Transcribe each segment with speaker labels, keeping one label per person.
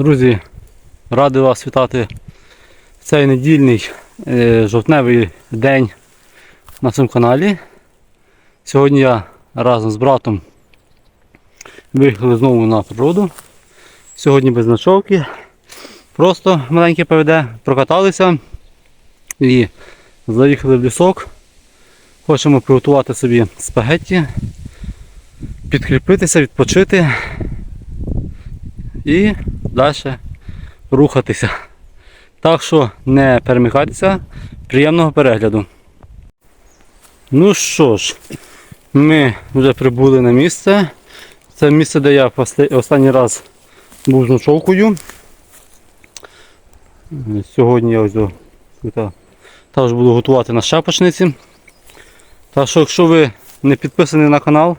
Speaker 1: Друзі, радий вас вітати в цей недільний е, жовтневий день на цьому каналі. Сьогодні я разом з братом виїхали знову на природу. Сьогодні без ночовки. Просто маленьке ПВД, прокаталися і заїхали в лісок. Хочемо приготувати собі спагетті, підкріпитися, відпочити і далі рухатися. Так що не перемикайтеся, приємного перегляду. Ну що ж, ми вже прибули на місце. Це місце, де я останній раз був з ночовкою. Сьогодні я ось також буду готувати на шапочниці. Так що, якщо ви не підписані на канал,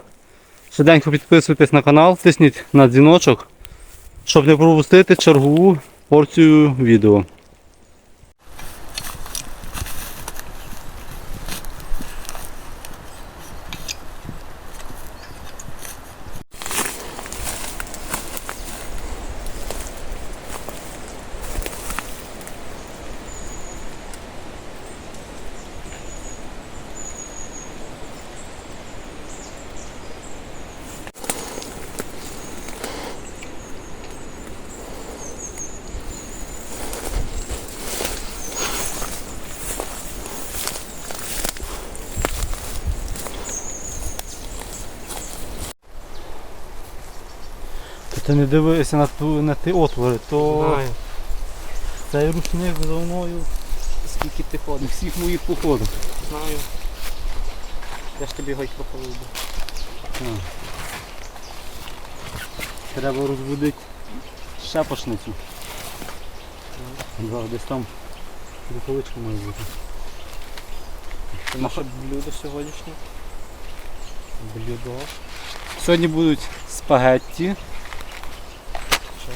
Speaker 1: швиденько підписуйтесь на канал, тисніть на дзвіночок, щоб не пропустити чергову порцію відео. Ти не дивися на, ту, на ті отвори, то
Speaker 2: Знаю.
Speaker 1: цей рушник за мною
Speaker 2: Скільки ти ходиш?
Speaker 1: всіх моїх походів.
Speaker 2: Знаю. Я ж тобі гайко поведу.
Speaker 1: Треба розбудити шапошницю. Зараз десь там рукавичка має бути.
Speaker 2: Це наше блюдо сьогоднішнє.
Speaker 1: Блюдо. Сьогодні будуть спагетті.
Speaker 2: Ще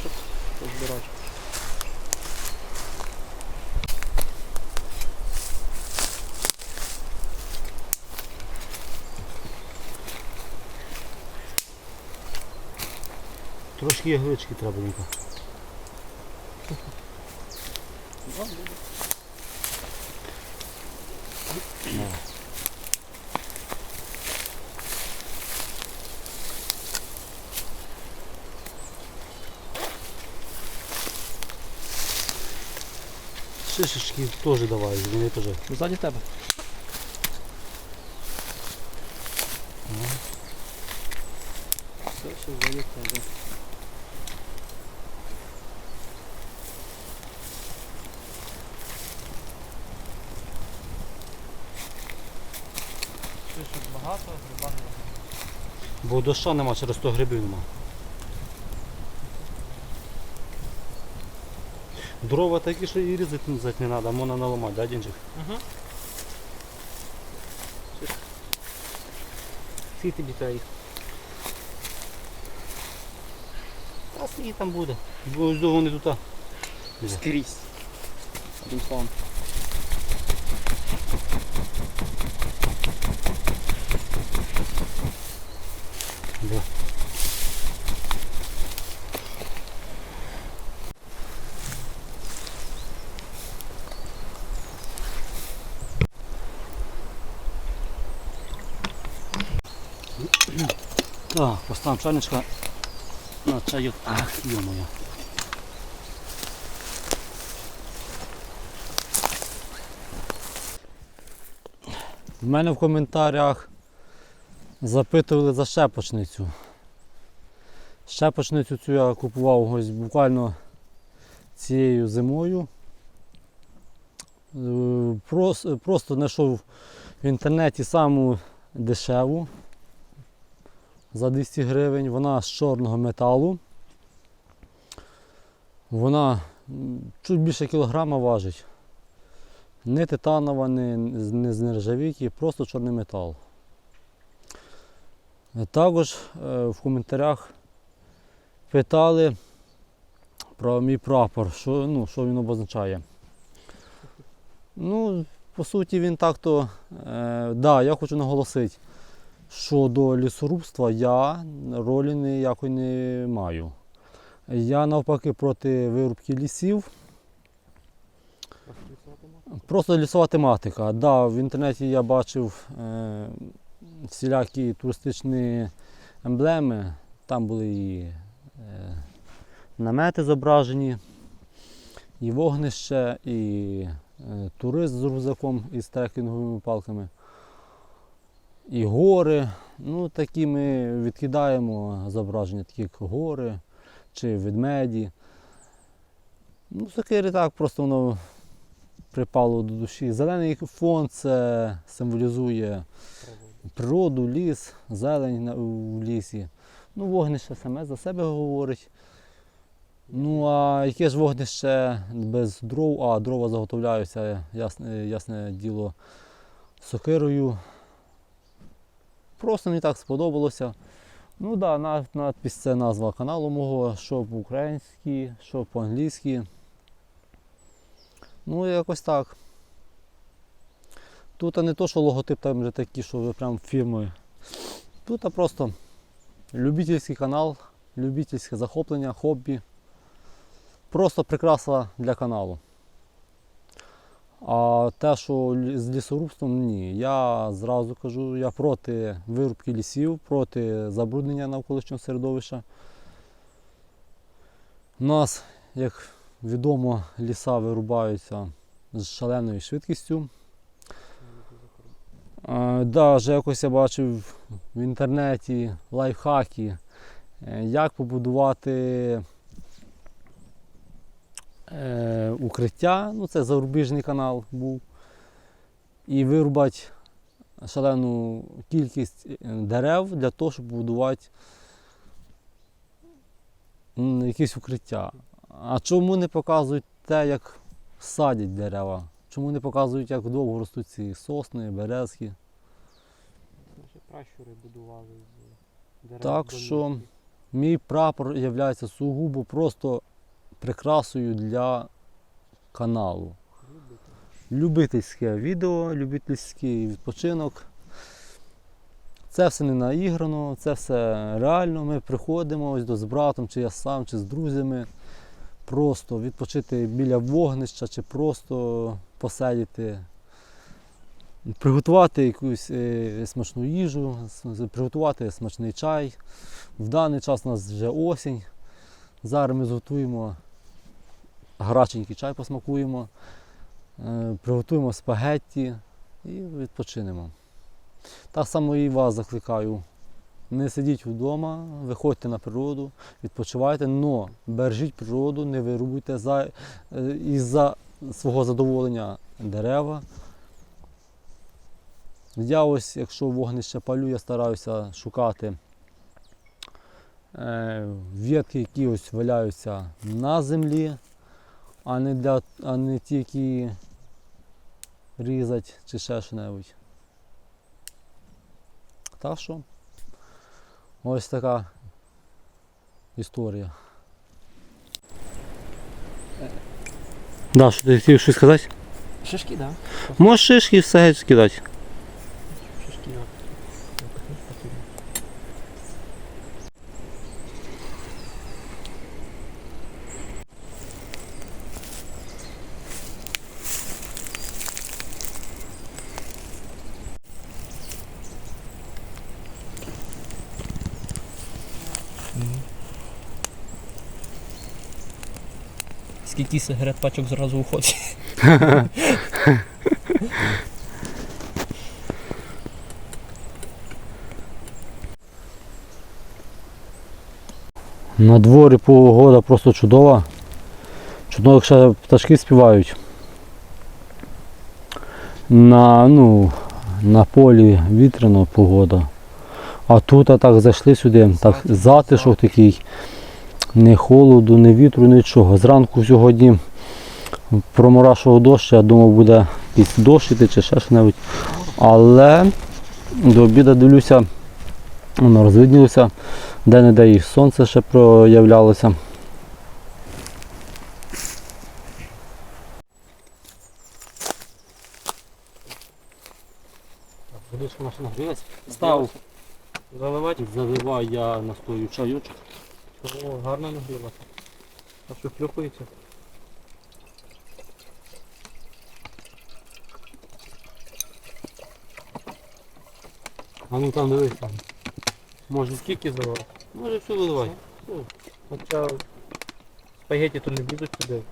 Speaker 2: щоб.
Speaker 1: Трошки яглички треба. Шишечки теж давай, вони теж.
Speaker 2: Ззаді тебе. Все, все, ззаді тебе. Шишок багато, гриба не
Speaker 1: Бо доща нема, через то грибів нема. Дрова такі, що і різати не треба, можна наламати, да, Дінчик?
Speaker 2: Угу. Скільки тобі треба їх?
Speaker 1: Та скільки там буде. Бо ось вони тут. а.
Speaker 2: Скрізь. Одним словом.
Speaker 1: Да. Так, поставим чайничка на чаю. Ах, ё-моё. В мене в коментарях запитували за щепочницю. Щепочницю цю я купував ось буквально цією зимою. Е, Просто знайшов в інтернеті саму дешеву за 200 гривень. Вона з чорного металу. Вона чуть більше кілограма важить. Не титанова, не, не з нержавійки, просто чорний метал. Також е, в коментарях питали Про мій прапор, що, ну, що він обозначає? Ну, по суті, він так-то. Е, да, я хочу наголосити, що до лісорубства я ролі ніякої не маю. Я навпаки проти вирубки лісів. Просто лісова тематика. Да, в інтернеті я бачив е, всілякі туристичні емблеми. Там були і е, намети зображені, і вогнище, і е, турист з рюкзаком і з трекінговими палками, і гори. Ну, такі ми відкидаємо зображення, такі як гори чи ведмеді. Ну, сокири так, просто воно припало до душі. Зелений фон це символізує природу, ліс, зелень у лісі. Ну, вогнище саме за себе говорить. Ну, а яке ж вогнище без дров, а дрова заготовляються, ясне, ясне діло, сокирою. Просто мені так сподобалося. Ну да, над- надпись це назва каналу мого, що по-українськи, що по-англійськи. Ну, якось так. Тут не то, що логотип там вже такі, що ви прям фірмою. Тут просто любительський канал, любительське захоплення, хобі. Просто прикраса для каналу. А те, що з лісорубством, ні. Я зразу кажу, я проти вирубки лісів, проти забруднення навколишнього середовища. У нас, як відомо, ліса вирубаються з шаленою швидкістю. Е, Да, вже якось я бачив в інтернеті лайфхаки, е, як побудувати е, укриття, ну це зарубіжний канал був, і вирубати шалену кількість е, дерев для того, щоб будувати якісь укриття. А чому не показують те, як садять дерева? Чому не показують, як довго ростуть ці сосни, березки?
Speaker 2: Наші пращури будували з дерев.
Speaker 1: Так що- Мій прапор є сугубо просто прикрасою для каналу. Любительське відео, любительський відпочинок. Це все не наіграно, це все реально. Ми приходимо ось до з братом, чи я сам, чи з друзями. Просто відпочити біля вогнища, чи просто посидіти, приготувати якусь е, смачну їжу, приготувати смачний чай. В даний час у нас вже осінь. Зараз ми зготуємо гаряченький чай, посмакуємо, е, приготуємо спагетті і відпочинемо. Так само і вас закликаю. Не сидіть вдома, виходьте на природу, відпочивайте, але бережіть природу, не вирубуйте за, е, із-за свого задоволення дерева. Я ось, якщо вогнище палю, я стараюся шукати е, ветки, які ось валяються на землі, а не, для, а не тільки різать чи ще що-небудь. Так що ось така історія. Да, що ти хотів щось сказати?
Speaker 2: Шишки, так?
Speaker 1: Можеш шишки все геть скидати.
Speaker 2: Шишки. Скільки сигарет пачок зразу уходить?
Speaker 1: На дворі погода просто чудова. Чудово, ще пташки співають. На, ну, на полі вітряна погода. А тут а так зайшли сюди, так
Speaker 2: затишок
Speaker 1: такий ні холоду, ні вітру, нічого. Зранку сьогодні проморашував дощ, я думав, буде якийсь дощити чи ще що навіть. Але до обіду дивлюся, воно розвиднілося, де-не-де і сонце ще проявлялося. Став
Speaker 2: заливати,
Speaker 1: заливаю я настоючайочок.
Speaker 2: О, гарно нагрілося. А що хлюпається?
Speaker 1: А ну там дивись там. Може,
Speaker 2: Скільки заливати?
Speaker 1: може все виливай.
Speaker 2: Хоча спагеті то не будуть сюди.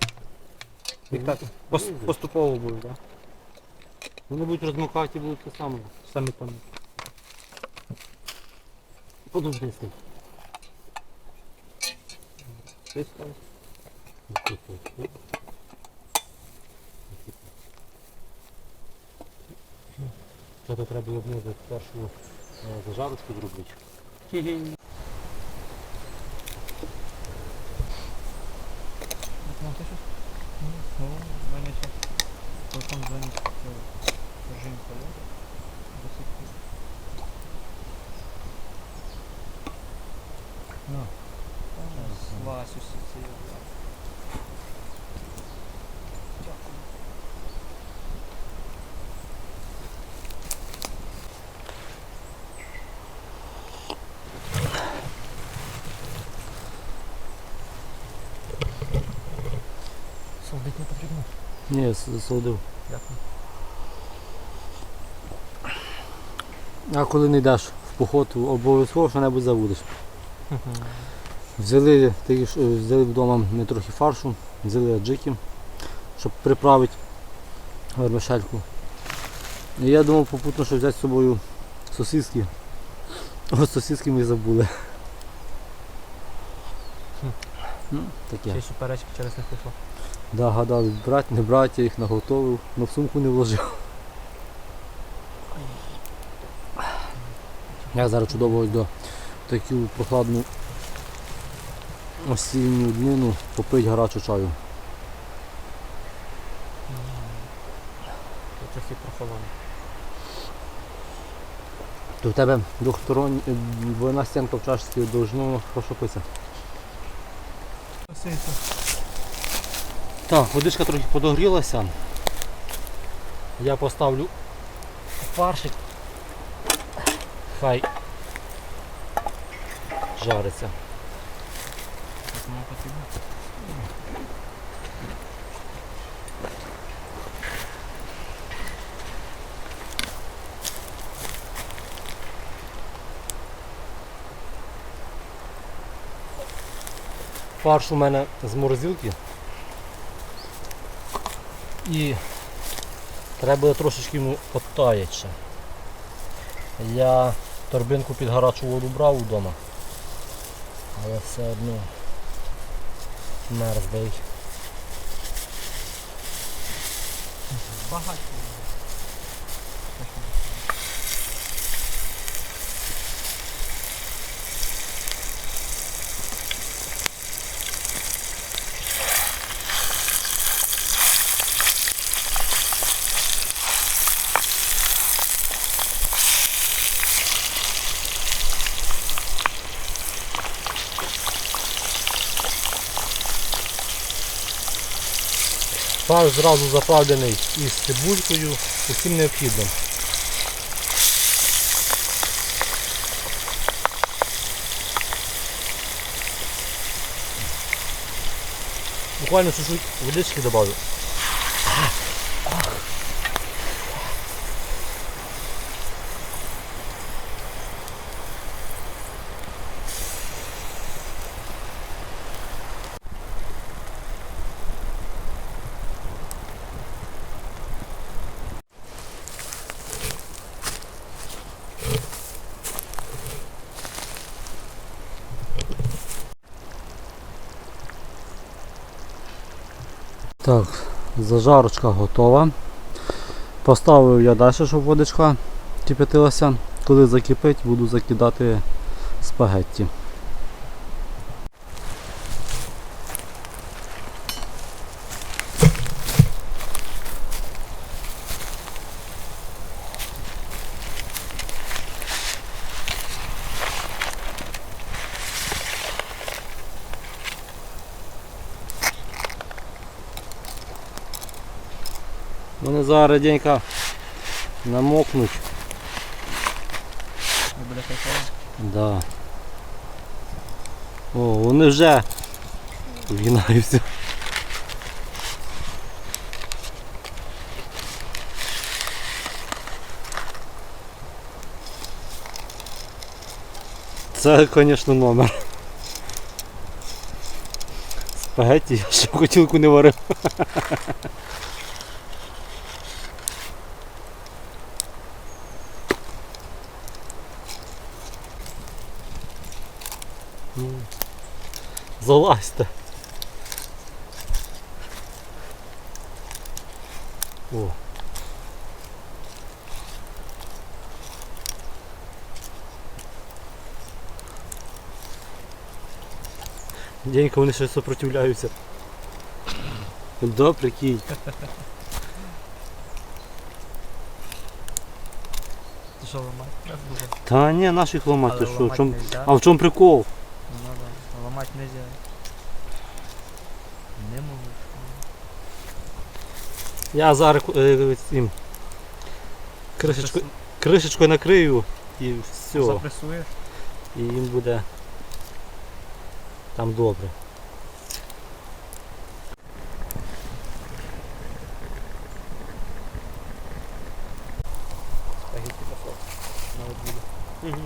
Speaker 2: Їх так пос- поступово будуть, так?
Speaker 1: Вони будуть розмокати, будуть те саме.
Speaker 2: Самі там.
Speaker 1: Подожди з ним.
Speaker 2: Десь там.
Speaker 1: Що то треба було внизу першу е, зажарочку зробити.
Speaker 2: Хі-хі. Ну, в мене ще потім замість режим польоту. До сих пір.
Speaker 1: Ну.
Speaker 2: Васю сіцію. Дякую. Солдить не потрібно.
Speaker 1: Ні, засолодив.
Speaker 2: Дякую.
Speaker 1: А коли не йдеш в поход, обов'язково що-небудь забудеш. Взяли, ж, е, взяли вдома ми трохи фаршу, взяли аджики, щоб приправити вермишельку. І я думав попутно, що взяти з собою сосиски. Ось сосиски ми забули.
Speaker 2: Хм.
Speaker 1: Ну, таке.
Speaker 2: Ще й суперечки через них пішло.
Speaker 1: Да, гадав, брати, не брати, я їх наготовив, але в сумку не вложив. Я зараз чудово йду в таку прохладну осінню днину попити гарячу чаю.
Speaker 2: Трохи прохолодно.
Speaker 1: То в тебе двохстороння двойна стінка в чашці довжину хорошо питься. Так, водичка трохи подогрілася. Я поставлю фаршик. Хай жариться. Фарш у мене з морозилки. І треба трошечки йому потаять ще. Я торбинку під гарячу воду брав вдома. Але все одно мерзлий.
Speaker 2: Багато.
Speaker 1: Фарш зразу заправлений із цибулькою, усім необхідним. Буквально чуть-чуть водички добавлю. Так, зажарочка готова. Поставив я далі, щоб водичка кипятилася. Коли закипить, буду закидати спагетті. Вони намокнуть. Да. О, вони вже вгинаються. Це, звісно, номер. Спагетті, я ще в хотілку не варив. Залазьте. О. Денька вони ще сопротивляються. Да, прикинь.
Speaker 2: Ти що ламати? Буде.
Speaker 1: Та ні, наших ламати,
Speaker 2: Але
Speaker 1: що? В
Speaker 2: ламати
Speaker 1: чому?
Speaker 2: нельзя.
Speaker 1: А в чому прикол?
Speaker 2: Ну нельзя. Не можу.
Speaker 1: Я зараз е, цим кришечкою, кришечкою накрию і все.
Speaker 2: Запресуєш?
Speaker 1: І їм буде там добре.
Speaker 2: Спагетті посол. На обіді.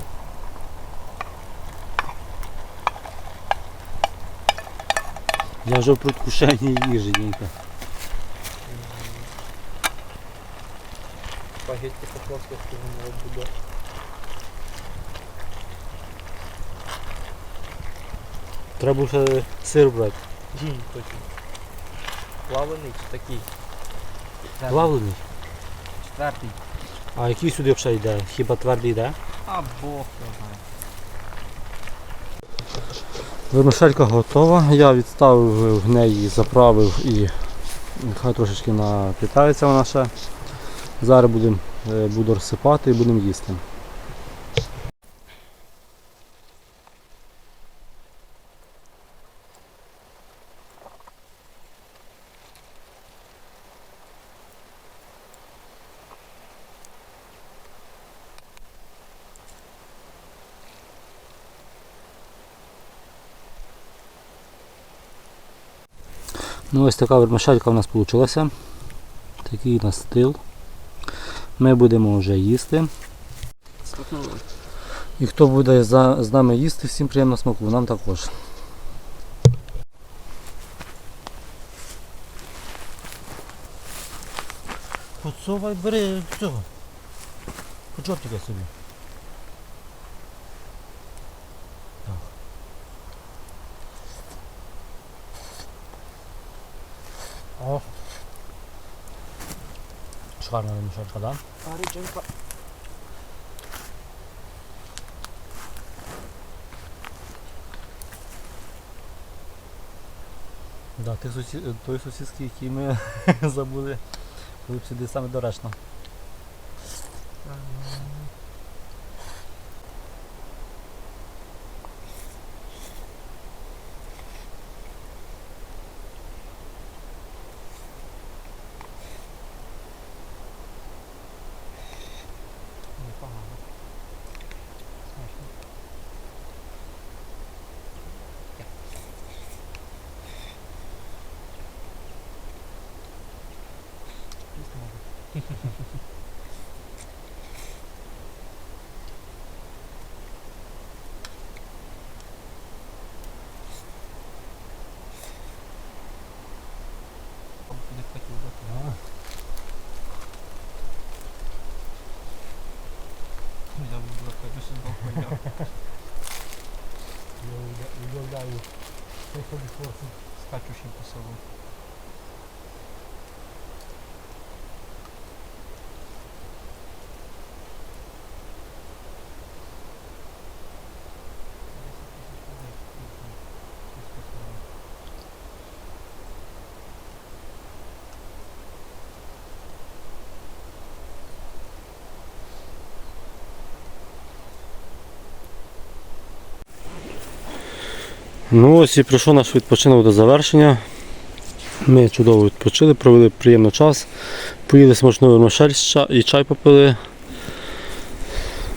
Speaker 1: Я вже в предвкушенні їжі, Дінька.
Speaker 2: Спагетті по-флотськи на обіді.
Speaker 1: Треба ще сир брати.
Speaker 2: Точно. Плавлений чи такий?
Speaker 1: Плавлений.
Speaker 2: Четвертий.
Speaker 1: А який сюди взагалі йде? Хіба твердий йде?
Speaker 2: А бог знає.
Speaker 1: Вермишелька готова. Я відставив в неї, заправив і хай трошечки напітається вона ще. Зараз будем, е, буду розсипати і будемо їсти. Ну ось така вермишелька у нас вийшла. Такий у нас стил. Ми будемо вже їсти. І хто буде за, з нами їсти, всім приємно смаку, нам також. Подсовай, бери цього. Почортика собі. О. Шикарна arkadan. Bari
Speaker 2: Париченька.
Speaker 1: Да, ти сусі... той сусідський, який ми забули, були б сюди саме доречно. Kaciu
Speaker 2: się po sobą.
Speaker 1: Ну ось і прийшов наш відпочинок до завершення. Ми чудово відпочили, провели приємний час, поїли смачну вермишель і чай попили.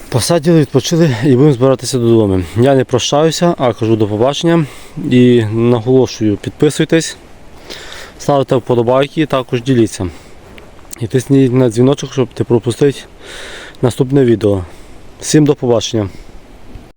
Speaker 1: Посадили, відпочили і будемо збиратися додому. Я не прощаюся, а кажу до побачення. І наголошую, підписуйтесь, ставте вподобайки і також діліться. І тисніть на дзвіночок, щоб не пропустити наступне відео. Всім до побачення.